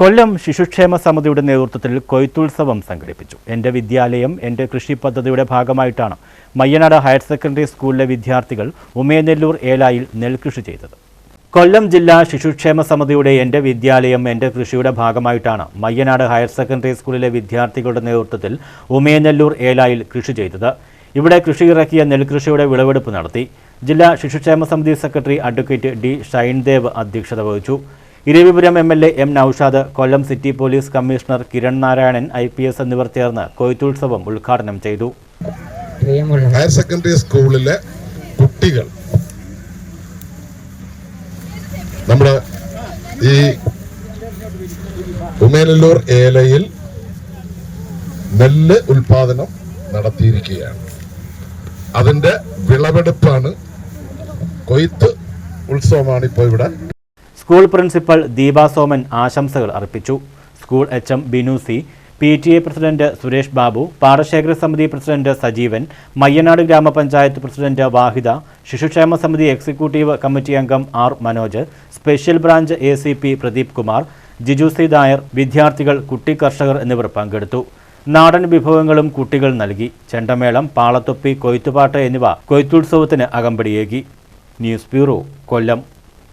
കൊല്ലം ശിശുക്ഷേമ സമിതിയുടെ നേതൃത്വത്തിൽ കൊയ്ത്തുത്സവം സംഘടിപ്പിച്ചു. എന്റെ വിദ്യാലയം എന്റെ കൃഷി പദ്ധതിയുടെ ഭാഗമായിട്ടാണ് മയ്യനാട് ഹയർ സെക്കൻഡറി സ്കൂളിലെ വിദ്യാർത്ഥികൾ ഉമയനെല്ലൂർ ഏലായിൽ നെൽകൃഷി ചെയ്തത്. കൊല്ലം ജില്ലാ ശിശുക്ഷേമ സമിതിയുടെ എന്റെ വിദ്യാലയം എന്റെ കൃഷിയുടെ ഭാഗമായിട്ടാണ് മയ്യനാട് ഹയർ സെക്കൻഡറി സ്കൂളിലെ വിദ്യാർത്ഥികളുടെ നേതൃത്വത്തിൽ ഉമയനെല്ലൂർ ഏലായിൽ കൃഷി ചെയ്തത്. ഇവിടെ കൃഷി ഇറക്കിയ നെൽകൃഷിയുടെ വിളവെടുപ്പ് നടത്തി. ജില്ലാ ശിശുക്ഷേമ സമിതി സെക്രട്ടറി അഡ്വക്കേറ്റ് ഡി. ഷൈൻദേവ് അധ്യക്ഷത വഹിച്ചു. Iravipuram M L A M Noushad Kollam city police commissioner Kiran Narayanan I P S എന്നിവർ ചേർന്ന് കൊയ്ത്തുത്സവം ഉദ്ഘാടനം ചെയ്തു. ഹയർ സെക്കൻഡറി സ്കൂളിലെ കുട്ടികൾ നമ്മുടെ ഈ ഉമേനല്ലൂർ ഏലയിൽ നെല്ല് ഉൽപാദനം നടത്തിയിരിക്കുകയാണ്. അതിന്റെ വിളവെടുപ്പാണ് കൊയ്ത്ത് ഉത്സവമാണ് ഇപ്പോൾ ഇവിടെ സ്കൂൾ പ്രിൻസിപ്പൽ ദീപാസോമൻ ആശംസകൾ അർപ്പിച്ചു. School H M Binu C P T A president Suresh Babu പാടശേഖര സമിതി പ്രസിഡന്റ് സജീവൻ മയ്യനാട് ഗ്രാമപഞ്ചായത്ത് പ്രസിഡന്റ് വാഹിദ ശിശുക്ഷേമ സമിതി എക്സിക്യൂട്ടീവ് കമ്മിറ്റി അംഗം R Manoj special branch A C P Pradeep Kumar Jiju C Nair വിദ്യാർത്ഥികൾ കുട്ടി കർഷകർ എന്നിവർ പങ്കെടുത്തു. നാടൻ വിഭവങ്ങളും കുട്ടികൾ നൽകി. ചെണ്ടമേളം പാളത്തൊപ്പി കൊയ്ത്തുപാട്ട് എന്നിവ കൊയ്ത്തുത്സവത്തിന് അകമ്പടിയേകി. ന്യൂസ് ബ്യൂറോ കൊല്ലം.